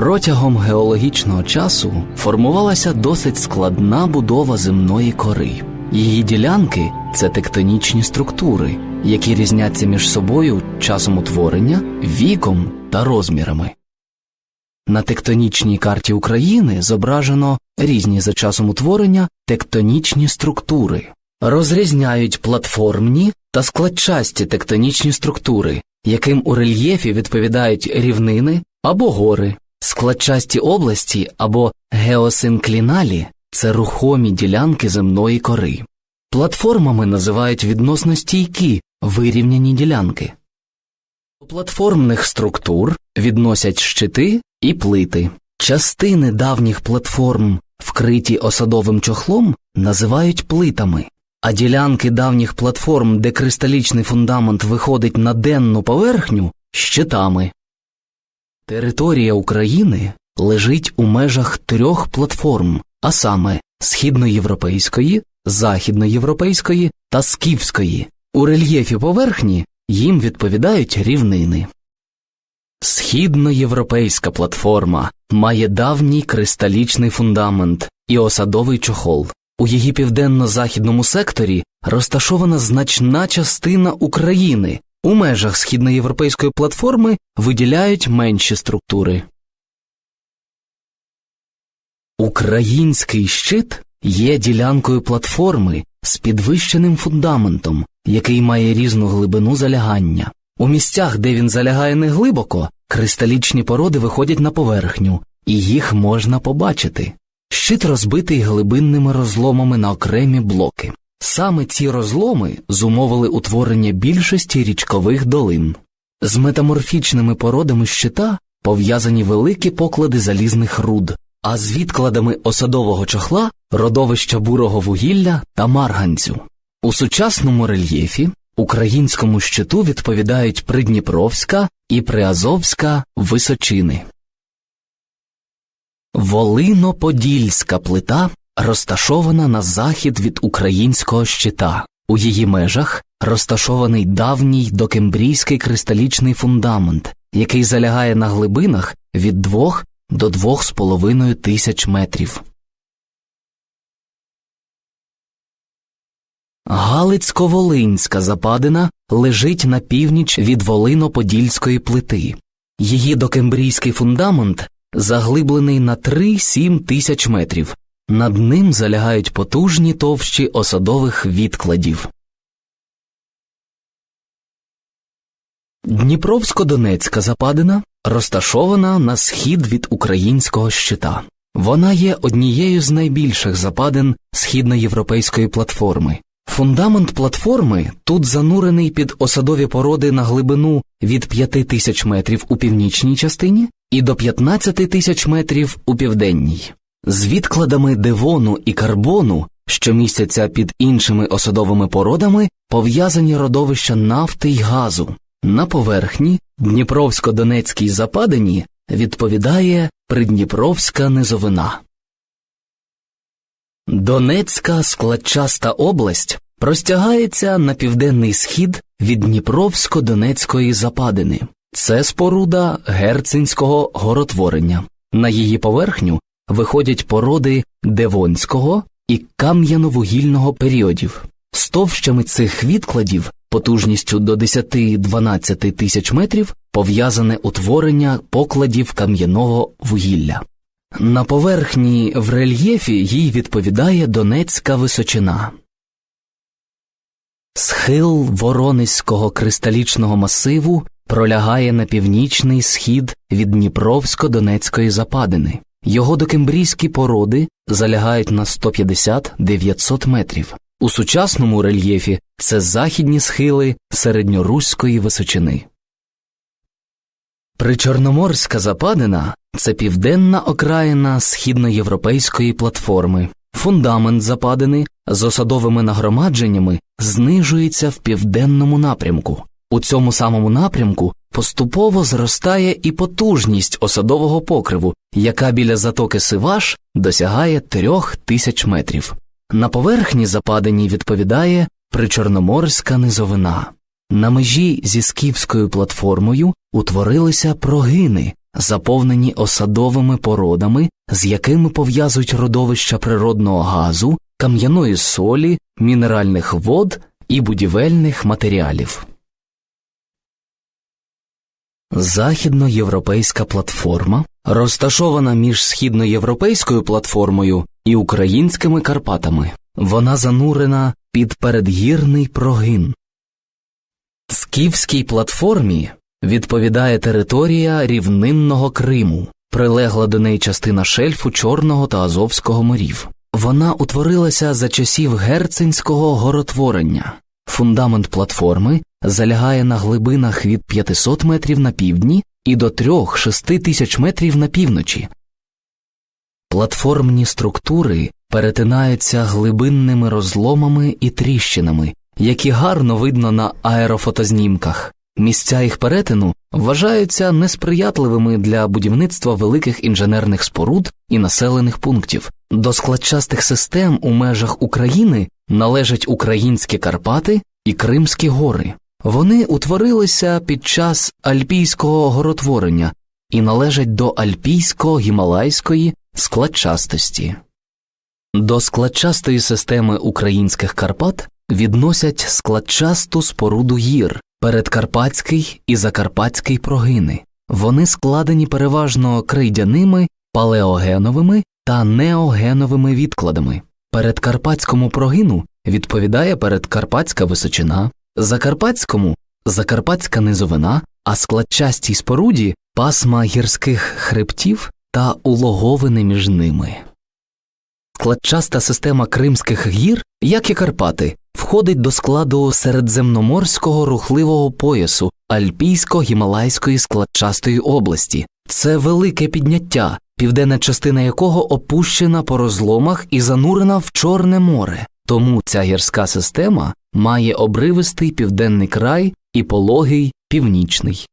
Протягом геологічного часу формувалася досить складна будова земної кори. Її ділянки це тектонічні структури, які різняться між собою часом утворення, віком та розмірами. На тектонічній карті України зображено різні за часом утворення тектонічні структури. Розрізняють платформні та складчасті тектонічні структури, яким у рельєфі відповідають рівнини або гори. Складчасті області або геосинкліналі це рухомі ділянки земної кори. Платформами називають відносно стійкі вирівняні ділянки. До платформних структур відносять щити і плити. Частини давніх платформ, вкриті осадовим чохлом, називають плитами, а ділянки давніх платформ, де кристалічний фундамент виходить на денну поверхню, щитами. Територія України лежить у межах трьох платформ, а саме східноєвропейської, західноєвропейської та скіфської. У рельєфі поверхні їм відповідають рівнини. Східноєвропейська платформа має давній кристалічний фундамент і осадовий чохол. У її південно-західному секторі розташована значна частина України. У межах східноєвропейської платформи виділяють менші структури. Український щит є ділянкою платформи з підвищеним фундаментом, який має різну глибину залягання. У місцях, де він залягає неглибоко, кристалічні породи виходять на поверхню, і їх можна побачити. Щит розбитий глибинними розломами на окремі блоки. Саме ці розломи зумовили утворення більшості річкових долин. З метаморфічними породами щита пов'язані великі поклади залізних руд, а з відкладами осадового чохла родовища бурого вугілля та марганцю. У сучасному рельєфі українському щиту відповідають Придніпровська і Приазовська височини. Волино-Подільська плита розташована на захід від українського щита. У її межах розташований давній докембрійський кристалічний фундамент, який залягає на глибинах від 2 до 2,5 тисяч метрів. Галицько-Волинська западина лежить на північ від Волино-Подільської плити. Її докембрійський фундамент заглиблений на 3-7 тисяч метрів. Над ним залягають потужні товщі осадових відкладів. Дніпровсько-Донецька западина розташована на схід від українського щита. Вона є однією з найбільших западин східноєвропейської платформи. Фундамент платформи тут занурений під осадові породи на глибину від 5 тисяч метрів у північній частині і до 15 тисяч метрів у південній. З відкладами девону і карбону, що містяться під іншими осадовими породами, пов'язані родовища нафти й газу. На поверхні Дніпровсько-Донецькій западині відповідає Придніпровська низовина. Донецька складчаста область простягається на південний схід від Дніпровсько-Донецької западини. Це споруда герцинського горотворення. На її поверхню виходять породи Девонського і кам'яно-вугільного періодів. З товщами цих відкладів потужністю до 10-12 тисяч метрів пов'язане утворення покладів кам'яного вугілля. На поверхні в рельєфі їй відповідає Донецька височина. Схил Воронезького кристалічного масиву пролягає на північний схід від Дніпровсько-Донецької западини. Його докембрійські породи залягають на 150-900 метрів. У сучасному рельєфі це західні схили середньоруської височини. Причорноморська западина це південна окраїна східноєвропейської платформи. Фундамент западини з осадовими нагромадженнями знижується в південному напрямку. У цьому самому напрямку поступово зростає і потужність осадового покриву, яка біля затоки Сиваш досягає трьох тисяч метрів. На поверхні западині відповідає причорноморська низовина. На межі зі скіфською платформою утворилися прогини, заповнені осадовими породами, з якими пов'язують родовища природного газу, кам'яної солі, мінеральних вод і будівельних матеріалів. Західноєвропейська платформа розташована між східноєвропейською платформою і українськими Карпатами. Вона занурена під передгірний прогин. Скіфській платформі відповідає територія рівнинного Криму, прилегла до неї частина шельфу Чорного та Азовського морів. Вона утворилася за часів герцинського горотворення. Фундамент платформи залягає на глибинах від 500 метрів на півдні і до 3-6 тисяч метрів на півночі. Платформні структури перетинаються глибинними розломами і тріщинами, які гарно видно на аерофотознімках. Місця їх перетину вважаються несприятливими для будівництва великих інженерних споруд і населених пунктів. До складчастих систем у межах України належать українські Карпати і Кримські гори. Вони утворилися під час альпійського горотворення і належать до альпійсько-гімалайської складчастості. До складчастої системи українських Карпат відносять складчасту споруду гір, передкарпатський і закарпатський прогини. Вони складені переважно крейдяними, палеогеновими та неогеновими відкладами. Передкарпатському прогину відповідає передкарпатська височина, закарпатському закарпатська низовина, а складчастій споруді пасма гірських хребтів та улоговини між ними. Складчаста система Кримських гір, як і Карпати, входить до складу середземноморського рухливого поясу Альпійсько-Гімалайської складчастої області. Це велике підняття, південна частина якого опущена по розломах і занурена в Чорне море. Тому ця гірська система має обривистий південний край і пологий північний.